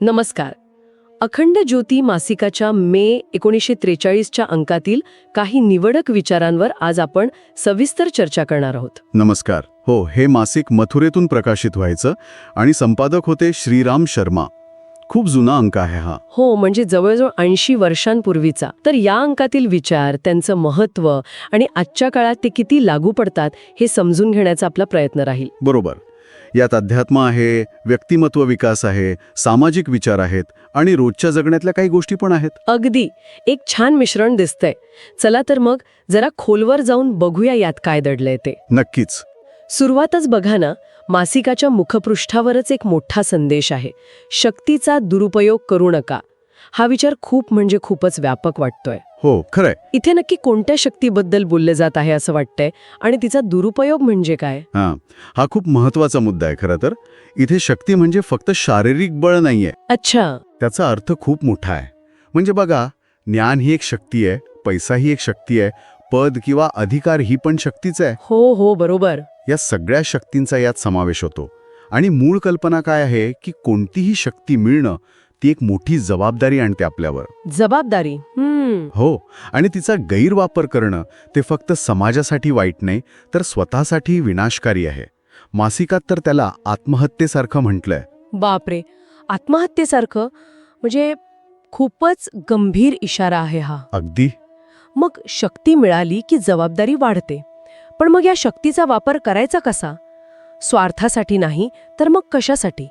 नमस्कार. अखंड ज्योती मासिकाच्या मे एकोणीसशे त्रेचाळीसच्या अंकातील काही निवडक विचारांवर आज आपण सविस्तर चर्चा करणार आहोत. नमस्कार. हो हे मासिक मथुरेतून प्रकाशित व्हायचं आणि संपादक होते श्रीराम शर्मा. खूप जुना अंक आहे हा. हो म्हणजे जवळजवळ ऐंशी वर्षांपूर्वीचा. तर या अंकातील विचार त्यांचं महत्त्व आणि आजच्या काळात ते किती लागू पडतात हे समजून घेण्याचा आपला प्रयत्न राहील. बरोबर. यात अध्यात्म आहे व्यक्तिमत्व विकास आहे सामाजिक विचार आहेत आणि रोजच्या जगण्यातल्या काही गोष्टी पण आहेत. अगदी. एक छान मिश्रण दिसतंय. चला तर मग जरा खोलवर जाऊन बघूया यात काय दडलंय ते. नक्कीच. सुरुवातच बघा ना मासिकाच्या मुखपृष्ठावरच एक मोठा संदेश आहे. शक्तीचा दुरुपयोग करू नका. हा विचार खूप म्हणजे खूपच व्यापक वाटतोय. हो खरंय. इथे नक्की कोणत्या शक्तीबद्दल बोलले जात आहे असं वाटतंय? आणि तिचा दुरुपयोग म्हणजे काय? हां हा खूप महत्त्वाचा मुद्दा आहे खरं तर. इथे शक्ती म्हणजे फक्त शारीरिक बळ नाहीये. अच्छा. त्याचा अर्थ खूप मोठा आहे. म्हणजे बघा ज्ञान ही एक शक्ती आहे पैसा ही एक शक्ती आहे पद किंवा अधिकार ही पण शक्तीच आहे. हो हो बरोबर. या सगळ्या शक्तींचा यात समावेश होतो. आणि मूळ कल्पना काय आहे की कोणतीही शक्ती मिळणं ती एक मोठी जबाबदारी आणते आपल्यावर. जबाबदारी? हो आणि तिचा गैरवापर करणं ते फक्त समाजासाठी वाईट नाही तर स्वतःसाठी विनाशकारी आहे. मासिकात तर त्याला आत्महत्येसारखं म्हटलंय. बापरे! आत्महत्येसारखं? म्हणजे खूपच गंभीर इशारा आहे हा. अगदी. मग शक्ती मिळाली की जबाबदारी वाढते. पण मग या शक्तीचा वापर करायचा कसा? स्वार्थासाठी नाही तर मग कशासाठी?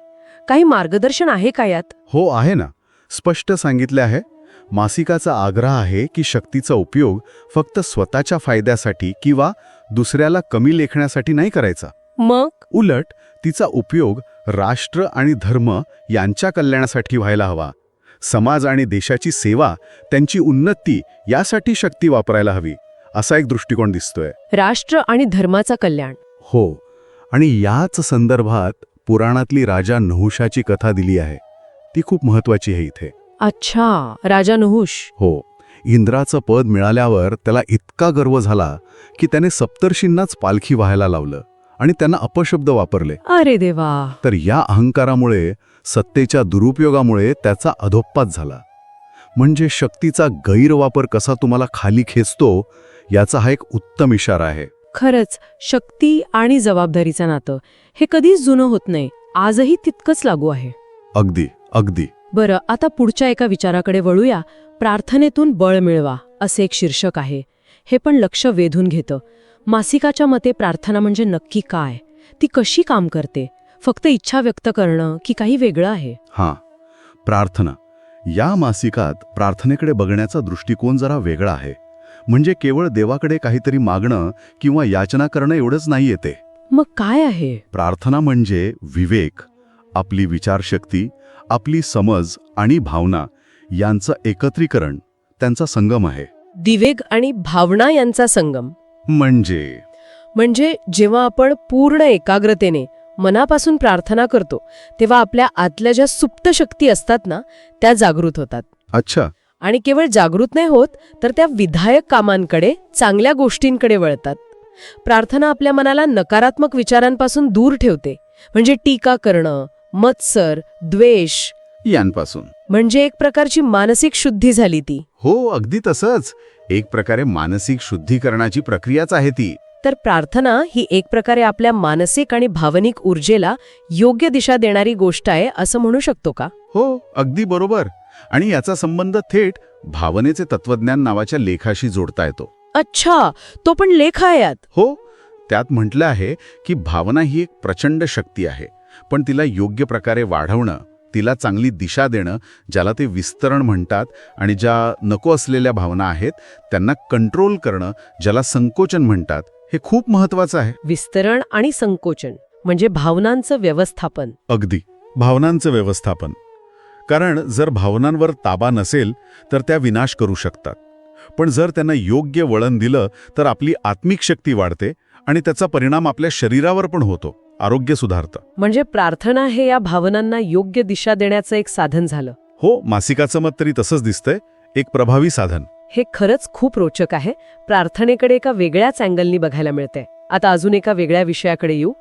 काही मार्गदर्शन आहे का यात? हो आहे ना. स्पष्ट सांगितले आहे मासिकाचा आग्रह आहे की शक्तीचा उपयोग फक्त स्वतःच्या फायद्यासाठी किंवा दुसऱ्याला कमी लेखण्यासाठी नाही करायचा. मग? उलट तिचा उपयोग राष्ट्र आणि धर्म यांच्या कल्याणासाठी व्हायला हवा. समाज आणि देशाची सेवा त्यांची उन्नती यासाठी शक्ती वापरायला हवी असा एक दृष्टिकोन दिसतोय. राष्ट्र आणि धर्माचा कल्याण. हो. आणि याच संदर्भात पुराणातली राजा नहुषाची कथा दिली आहे. ती खूप महत्वाची आहे इथे. अच्छा राजा नहुष हो इंद्राचं पद मिळाल्यावर त्याला इतका गर्व झाला की त्याने सप्तर्षींनाच पालखी व्हायला लावलं आणि त्यांना अपशब्द वापरले. अरे देवा. तर या अहंकारामुळे सत्तेच्या दुरुपयोगामुळे त्याचा अधोपात झाला. म्हणजे शक्तीचा गैरवापर कसा तुम्हाला खाली खेचतो याचा हा एक उत्तम इशारा आहे. खरंच शक्ती आणि जबाबदारीचं नातं. हे कधीच जुनं होत नाही. आजही तितकंच लागू आहे. अगदी अगदी. बरं आता पुढच्या एका विचाराकडे वळूया. प्रार्थनेतून बळ मिळवा असे एक शीर्षक आहे. हे पण लक्ष वेधून घेतं. मासिकाच्या मते प्रार्थना म्हणजे नक्की काय? ती कशी काम करते? फक्त इच्छा व्यक्त करणं की काही वेगळं आहे? हां. प्रार्थना. या मासिकात प्रार्थनेकडे बघण्याचा दृष्टिकोन जरा वेगळा आहे. म्हणजे केवळ देवाकडे काहीतरी मागणं किंवा याचना करणं एवढंच नाही येते. मग काय आहे? प्रार्थना म्हणजे विवेक आपली विचारशक्ती आपली समज आणि भावना यांचं एकत्रीकरण त्यांचा संगम आहे. दिवेग आणि भावना यांचा संगम. म्हणजे? म्हणजे जेव्हा आपण पूर्ण एकाग्रतेने मनापासून प्रार्थना करतो तेव्हा आपल्या आतल्या ज्या सुप्त शक्ती असतात ना त्या जागृत होतात. अच्छा. आणि केवळ जागृत नाही होत तर त्या विधायक कामांकडे चांगल्या गोष्टींकडे वळतात. प्रार्थना आपल्या मनाला नकारात्मक विचारांपासून दूर ठेवते. म्हणजे टीका करणं मत्सर द्वेष. यांपासून. म्हणजे एक प्रकारची मानसिक शुद्धी झाली ती. हो अगदी तसंच. एक प्रकारे मानसिक शुद्धीकरणाची प्रक्रियाच आहे ती. तर प्रार्थना ही एक प्रकारे आपल्या मानसिक आणि भावनिक ऊर्जेला योग्य दिशा देणारी गोष्ट आहे असं म्हणू शकतो का? हो अगदी बरोबर. आणि याचा संबंध थेट भावनेचे तत्वज्ञान नावाच्या लेखाशी जोडता येतो. अच्छा तो पण लेख आहे यात. हो त्यात म्हटलं आहे की भावना ही एक प्रचंड शक्ती आहे पण तिला योग्य प्रकारे वाढवणं तिला चांगली दिशा देणं ज्याला ते विस्तरण म्हणतात आणि ज्या नको असलेल्या भावना आहेत त्यांना कंट्रोल करणं ज्याला संकोचन म्हणतात हे खूप महत्वाचं आहे. विस्तरण आणि संकोचन म्हणजे भावनांचं व्यवस्थापन. अगदी. भावनांचं व्यवस्थापन. कारण जर भावनांवर ताबा नसेल तर त्या विनाश करू शकतात. पण जर त्यांना योग्य वळण दिलं तर आपली आत्मिक शक्ती वाढते आणि त्याचा परिणाम आपल्या शरीरावर पण होतो. आरोग्य सुधारतं. म्हणजे प्रार्थना हे या भावनांना योग्य दिशा देण्याचं एक साधन झालं. हो मासिकाचं मत तरी तसंच दिसतंय. एक प्रभावी साधन. हे खरंच खूप रोचक आहे. प्रार्थनेकडे एका वेगळ्याच अँगलनी बघायला मिळते आता अजून एका वेगळ्या विषयाकडे येऊ.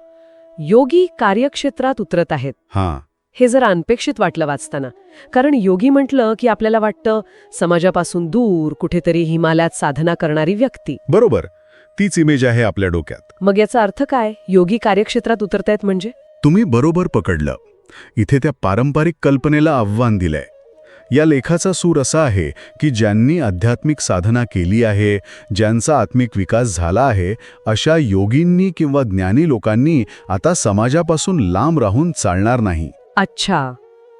योगी कार्यक्षेत्रात उतरत आहेत. हां. हे जर अनपेक्षित वाटलं वाचताना. कारण योगी म्हटलं की आपल्याला वाटतं समाजापासून दूर कुठेतरी हिमालयात साधना करणारी व्यक्ती. बरोबर. तीच इमेज आहे आपल्या डोक्यात. मग याचा अर्थ काय? योगी कार्यक्षेत्रात उतरतायत म्हणजे? तुम्ही बरोबर पकडलं. इथे त्या पारंपरिक कल्पनेला आव्हान दिलंय. या लेखाचा सूर असा आहे की ज्यांनी आध्यात्मिक साधना केली आहे ज्यांचा आत्मिक विकास झाला आहे अशा योगींनी किंवा ज्ञानी लोकांनी आता समाजापासून लांब राहून चालणार नाही. अच्छा.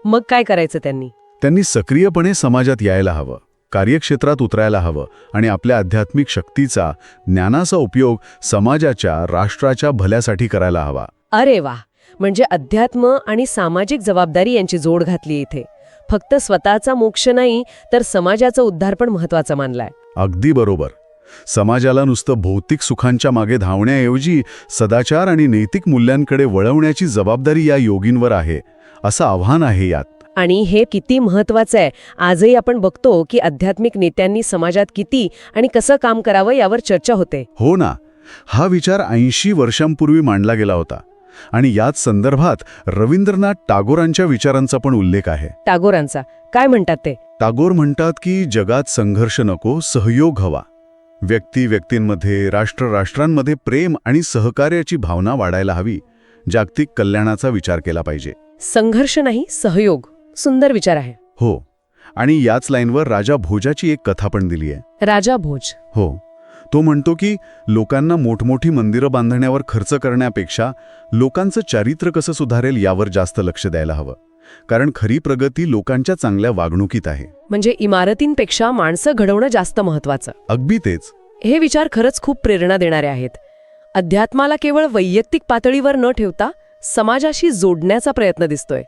मग काय करायचं त्यांनी? त्यांनी सक्रियपणे समाजात यायला हवं कार्यक्षेत्रात उतरायला हवं आणि आपल्या आध्यात्मिक शक्तीचा ज्ञानाचा उपयोग समाजाच्या राष्ट्राच्या भल्यासाठी करायला हवा. अरे वा. म्हणजे अध्यात्म आणि सामाजिक जबाबदारी यांची जोड घातली इथे. फक्त स्वतःचा मोक्ष नाही तर समाजाचा उद्धार पण महत्त्वाचा मानलाय. अगदी बरोबर. समाजाला नुसतं भौतिक सुखांच्या मागे धावण्याऐवजी सदाचार आणि नैतिक मूल्यांकडे वळवण्याची जबाबदारी या योगींवर आहे. असं आव्हान आहे यात. आणि हे किती महत्वाचं आहे. आजही आपण बघतो की आध्यात्मिक नेत्यांनी समाजात किती आणि कसं काम करावं यावर चर्चा होते. हो ना. हा विचार ऐंशी वर्षांपूर्वी मांडला गेला होता. आणि याच संदर्भात रवींद्रनाथ टागोरांच्या विचारांचा पण उल्लेख आहे. टागोरांचा. काय म्हणतात ते? टागोर म्हणतात की जगात संघर्ष नको सहयोग हवा. व्यक्ती व्यक्तींमध्ये राष्ट्र राष्ट्रांमध्ये प्रेम आणि सहकार्याची भावना वाढायला हवी. जागतिक कल्याणाचा विचार केला पाहिजे. संघर्ष नाही सहयोग. सुंदर विचार आहे. हो आणि याच लाईनवर राजा भोजाची एक कथा पण दिली आहे. राजा भोज. हो तो म्हणतो की लोकांना मोठमोठी मंदिरं बांधण्यावर खर्च करण्यापेक्षा लोकांचं चारित्र्य कसं सुधारेल यावर जास्त लक्ष द्यायला हवं. कारण खरी प्रगती लोकांच्या चांगल्या वागणुकीत आहे. म्हणजे इमारतींपेक्षा माणसं घडवणं जास्त महत्वाचं अगदी तेच. हे विचार खरंच खूप प्रेरणा देणारे आहेत. अध्यात्माला केवळ वैयक्तिक पातळीवर न ठेवता समाजाशी जोडण्याचा प्रयत्न दिसतोय.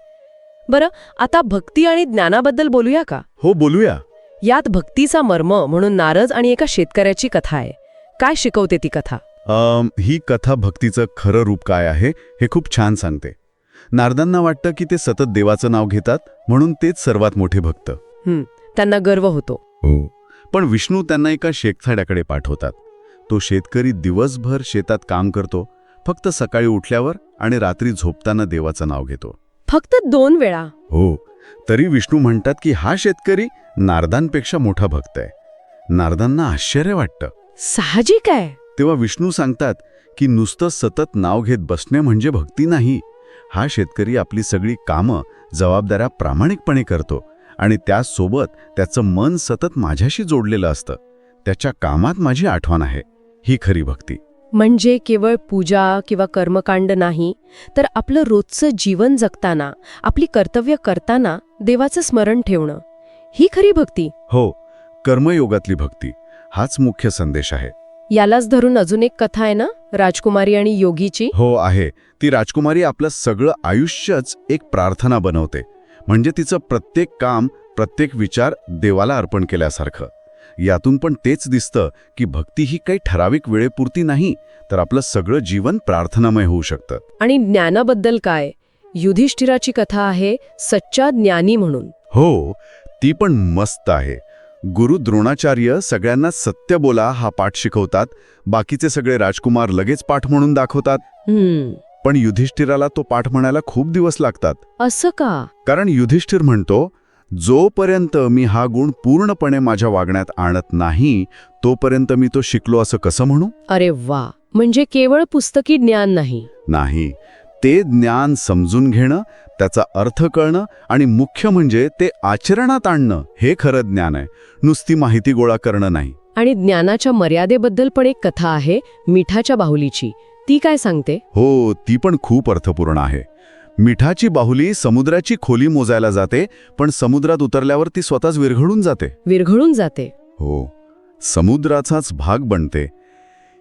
बरं आता भक्ती आणि ज्ञानाबद्दल बोलूया का? हो बोलूया. यात भक्तीचा मर्म म्हणून नारद आणि एका शेतकऱ्याची कथा आहे. काय शिकवते ती कथा? अम, ही कथा भक्तीचं खरं रूप काय आहे हे खूप छान सांगते. नारदांना वाटतं की ते सतत देवाचं नाव घेतात म्हणून तेच सर्वात मोठे भक्त. हं, त्यांना गर्व होतो. हो पण विष्णू त्यांना एका शेतखाड्याकडे पाठवतात. तो शेतकरी दिवसभर शेतात काम करतो फक्त सकाळी उठल्यावर आणि रात्री झोपताना देवाचं नाव घेतो. फक्त दोन वेळा. हो तरी विष्णू म्हणतात की हा शेतकरी नारदांपेक्षा मोठा भक्त आहे. नारदांना आश्चर्य वाटतं. साहजिक आहे. तेव्हा विष्णू सांगतात की नुसतं सतत नाव घेत बसणे म्हणजे भक्ती नाही. हा शेतकरी आपली सगळी कामं जबाबदाऱ्या प्रामाणिकपणे करतो आणि त्यासोबत त्याचं मन सतत माझ्याशी जोडलेलं असतं. त्याच्या कामात माझी आठवण आहे. ही खरी भक्ती. म्हणजे केवळ पूजा किंवा कर्मकांड नाही तर आपलं रोजचं जीवन जगताना आपली कर्तव्य करताना देवाचं स्मरण ठेवणं ही खरी भक्ती. हो कर्मयोगातली भक्ती हाच मुख्य संदेश आहे. यालाच धरून अजून एक कथा आहे ना राजकुमारी आणि योगीची? हो आहे. ती राजकुमारी आपलं सगळं आयुष्यच एक प्रार्थना बनवते. म्हणजे तिचं प्रत्येक काम प्रत्येक विचार देवाला अर्पण केल्यासारखं. यातून पण तेच दिसतं की भक्ती ही काही ठराविक वेळेपुरती नाही तर आपलं सगळं जीवन प्रार्थनामय होऊ शकतं. आणि ज्ञानाबद्दल काय? युधिष्ठिराची कथा आहे सच्चा ज्ञानी म्हणून. हो ती पण मस्त आहे. गुरु द्रोणाचार्य सगळ्यांना सत्य बोला हा पाठ शिकवतात. बाकीचे सगळे राजकुमार लगेच पाठ म्हणून दाखवतात. पण युधिष्ठिराला तो पाठ म्हणायला खूप दिवस लागतात. असं का? कारण युधिष्ठिर म्हणतो जोपर्यंत मी हा गुण पूर्णपणे माझ्या वागण्यात आणत नाही तोपर्यंत मी तो शिकलो असं कसं म्हणू? अरे वा म्हणजे केवळ पुस्तकी ज्ञान नाही. नाही ते ज्ञान समजून घेणं त्याचा अर्थ कळणं आणि मुख्य म्हणजे ते आचरणात आणणं हे खरं ज्ञान आहे. नुसती माहिती गोळा करणं नाही. आणि ज्ञानाच्या मर्यादेबद्दल पण एक कथा आहे मिठाच्या बाहुलीची. ती काय सांगते? हो ती पण खूप अर्थपूर्ण आहे. मिठाची बाहुली समुद्राची खोली मोजायला जाते पण समुद्रात उतरल्यावर ती स्वतःच विरघळून जाते. विरघळून जाते. हो समुद्राचाच भाग बनते.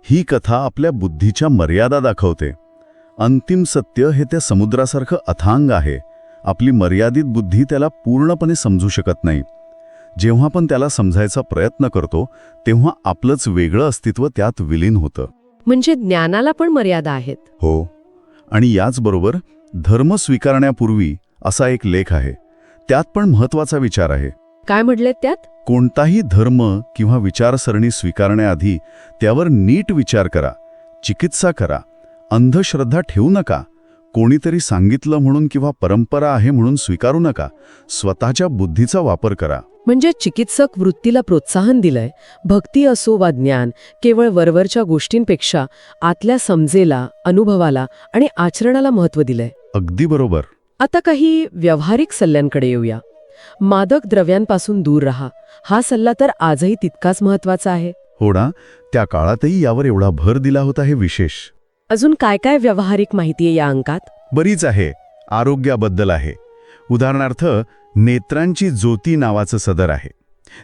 ही कथा आपल्या बुद्धीच्या मर्यादा दाखवते. अंतिम सत्य हे त्या समुद्रासारखं अथांग आहे. आपली मर्यादित बुद्धी त्याला पूर्णपणे समजू शकत नाही. जेव्हा पण त्याला समजायचा प्रयत्न करतो तेव्हा आपलंच वेगळं अस्तित्व त्यात विलीन होतं. म्हणजे ज्ञानाला पण मर्यादा आहेत. हो आणि याचबरोबर धर्म स्वीकारण्यापूर्वी असा एक लेख आहे. त्यात पण महत्त्वाचा विचार आहे. काय म्हटले त्यात? कोणताही धर्म किंवा विचारसरणी स्वीकारण्याआधी त्यावर नीट विचार करा चिकित्सा करा अंधश्रद्धा ठेवू नका कोणीतरी सांगितलं म्हणून किंवा परंपरा आहे म्हणून स्वीकारू नका. स्वतःच्या बुद्धीचा वापर करा. म्हणजे चिकित्सक वृत्तीला प्रोत्साहन दिलंय भक्ती असो वा ज्ञान केवळ वरवरच्या गोष्टींपेक्षा आतल्या समजेला अनुभवाला आणि आचरणाला महत्त्व दिलंय. अगदी बरोबर. आता काही व्यावहारिक सल्ल्यांकडे येऊया. मादक द्रव्यांपासून दूर राहा. हा सल्ला तर आजही तितकाच महत्त्वाचा आहे. हो ना त्या काळातही यावर एवढा भर दिला होता हे विशेष. अजून काय काय व्यावहारिक माहिती आहे या अंकात? बरीच आहे. आरोग्याबद्दल आहे. उदाहरणार्थ नेत्रांची ज्योती नावाचं सदर आहे.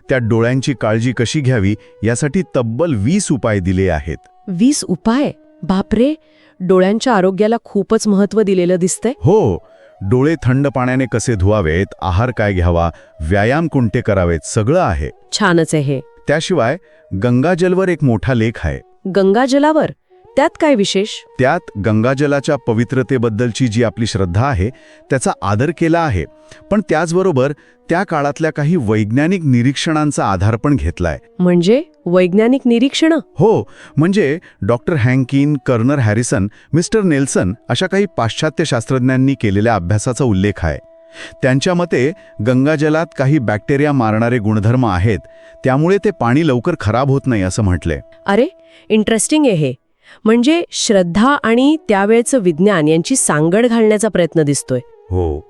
त्या डोळ्यांची काळजी कशी घ्यावी यासाठी तब्बल वीस उपाय दिले आहेत. वीस उपाय? बापरे! डोळ्यांच्या आरोग्याला खूपच महत्त्व दिलेलं दिसतंय. हो. डोळे थंड पाण्याने कसे धुवावेत आहार काय घ्यावा व्यायाम कोणते करावेत सगळं आहे. छानच आहे हे. त्याशिवाय गंगाजलवर एक मोठा लेख आहे. गंगाजलावर? त्यात काय विशेष? त्यात गंगाजलाच्या पवित्रतेबद्दलची जी आपली श्रद्धा आहे त्याचा आदर केला आहे. पण त्याचबरोबर त्या काळातल्या काही वैज्ञानिक निरीक्षणांचा आधार पण घेतलाय. म्हणजे? वैज्ञानिक निरीक्षणं? हो म्हणजे doctor Hankin Kerner Harrison mister Nelson अशा काही पाश्चात्य शास्त्रज्ञांनी केलेल्या अभ्यासाचा उल्लेख आहे. त्यांच्या मते गंगाजलात काही बॅक्टेरिया मारणारे गुणधर्म आहेत त्यामुळे ते पाणी लवकर खराब होत नाही असं म्हटलंय. अरे इंटरेस्टिंग आहे हे. म्हणजे श्रद्धा आणि त्यावेळचं विज्ञान यांची सांगड घालण्याचा प्रयत्न दिसतोय. हो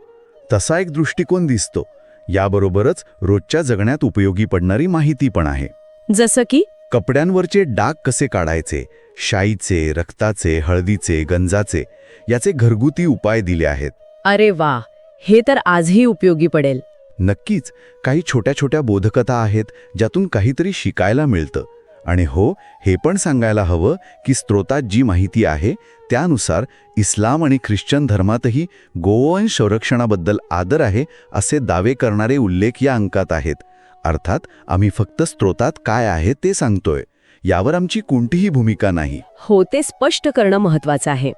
तसा एक दृष्टिकोन दिसतो. याबरोबरच रोजच्या जगण्यात उपयोगी पडणारी माहिती पण आहे. जसं की? कपड्यांवरचे डाग कसे काढायचे शाईचे रक्ताचे हळदीचे गंजाचे याचे घरगुती उपाय दिले आहेत. अरे वा हे तर आजही उपयोगी पडेल. नक्कीच काही छोट्या छोट्या बोधकथा आहेत ज्यातून काहीतरी शिकायला मिळतं. आणि हो हे पण सांगायला हवं की स्त्रोतात जी माहिती आहे त्यानुसार इस्लाम आणि ख्रिश्चन धर्मातही गोवंश संरक्षणाबद्दल आदर आहे असे दावे करणारे उल्लेख या अंकात आहेत. अर्थात आम्ही फक्त स्त्रोतात काय आहे ते सांगतोय. यावर आमची कोणतीही भूमिका नाही. हो ते स्पष्ट करणं महत्वाचं आहे.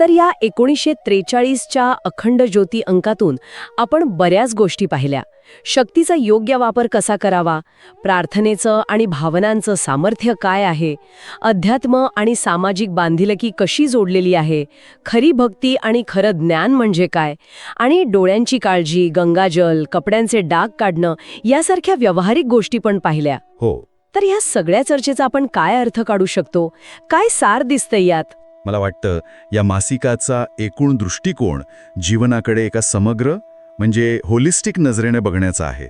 तर या एकोणीसशे त्रेचाळीसच्या अखंड ज्योती अंकातून आपण बऱ्याच गोष्टी पाहिल्या. शक्तीचा योग्य वापर कसा करावा? प्रार्थनेचं आणि भावनांचं सामर्थ्य काय आहे? अध्यात्म आणि सामाजिक बांधिलकी कशी जोडलेली आहे? खरी भक्ती आणि खरं ज्ञान म्हणजे काय? आणि डोळ्यांची काळजी गंगाजल कपड्यांचे डाग काढणं यासारख्या व्यावहारिक गोष्टी पण पाहिल्या. हो. तर ह्या सगळ्या चर्चेचा आपण काय अर्थ काढू शकतो? काय सार दिसतंय यात? मला वाटतं या मासिकाचा एकूण दृष्टिकोन जीवनाकडे एका समग्र म्हणजे होलिस्टिक नजरेने बघण्याचा आहे.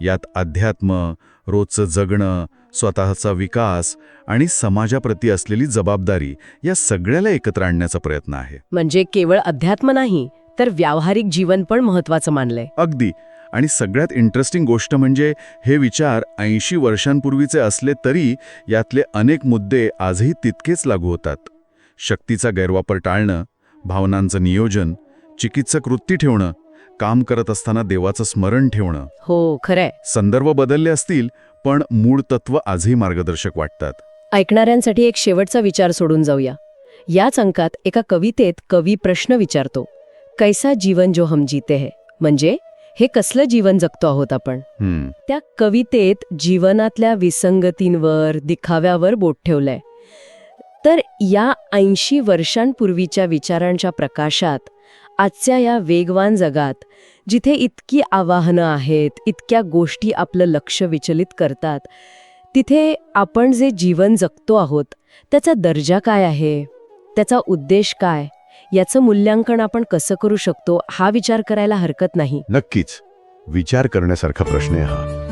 यात अध्यात्म रोजचं जगणं स्वतःचा विकास आणि समाजाप्रती असलेली जबाबदारी या सगळ्याला एकत्र आणण्याचा प्रयत्न आहे. म्हणजे केवळ अध्यात्म नाही तर व्यावहारिक जीवन पण महत्वाचं मानलंय. अगदी. आणि सगळ्यात इंटरेस्टिंग गोष्ट म्हणजे हे विचार ऐंशी वर्षांपूर्वीचे असले तरी यातले अनेक मुद्दे आजही तितकेच लागू होतात. शक्तीचा गैरवापर टाळणं भावनांचं नियोजन चिकित्सक वृत्ती ठेवणं काम करत असताना देवाचं स्मरण ठेवणं. हो खरंय. संदर्भ बदलले असतील पण मूळ तत्व आजही मार्गदर्शक वाटतात. ऐकणाऱ्यांसाठी एक शेवटचा विचार सोडून जाऊया. याच अंकात एका कवितेत कवी प्रश्न विचारतो. कैसा जीवन जो हम जीते है? म्हणजे? हे कसलं जीवन जगतो आहोत आपण? त्या कवितेत जीवनातल्या विसंगतींवर दिखाव्यावर बोट ठेवलंय. तर या ऐंशी वर्षांपूर्वीच्या विचारांच्या प्रकाशात आजच्या या वेगवान जगात जिथे इतकी आवाहनं आहेत इतक्या गोष्टी आपलं लक्ष विचलित करतात तिथे आपण जे जीवन जगतो आहोत त्याचा दर्जा काय आहे? त्याचा उद्देश काय? याचं मूल्यांकन आपण कसं करू शकतो हा विचार करायला हरकत नाही. नक्कीच. विचार करण्यासारखा प्रश्न आहे हा.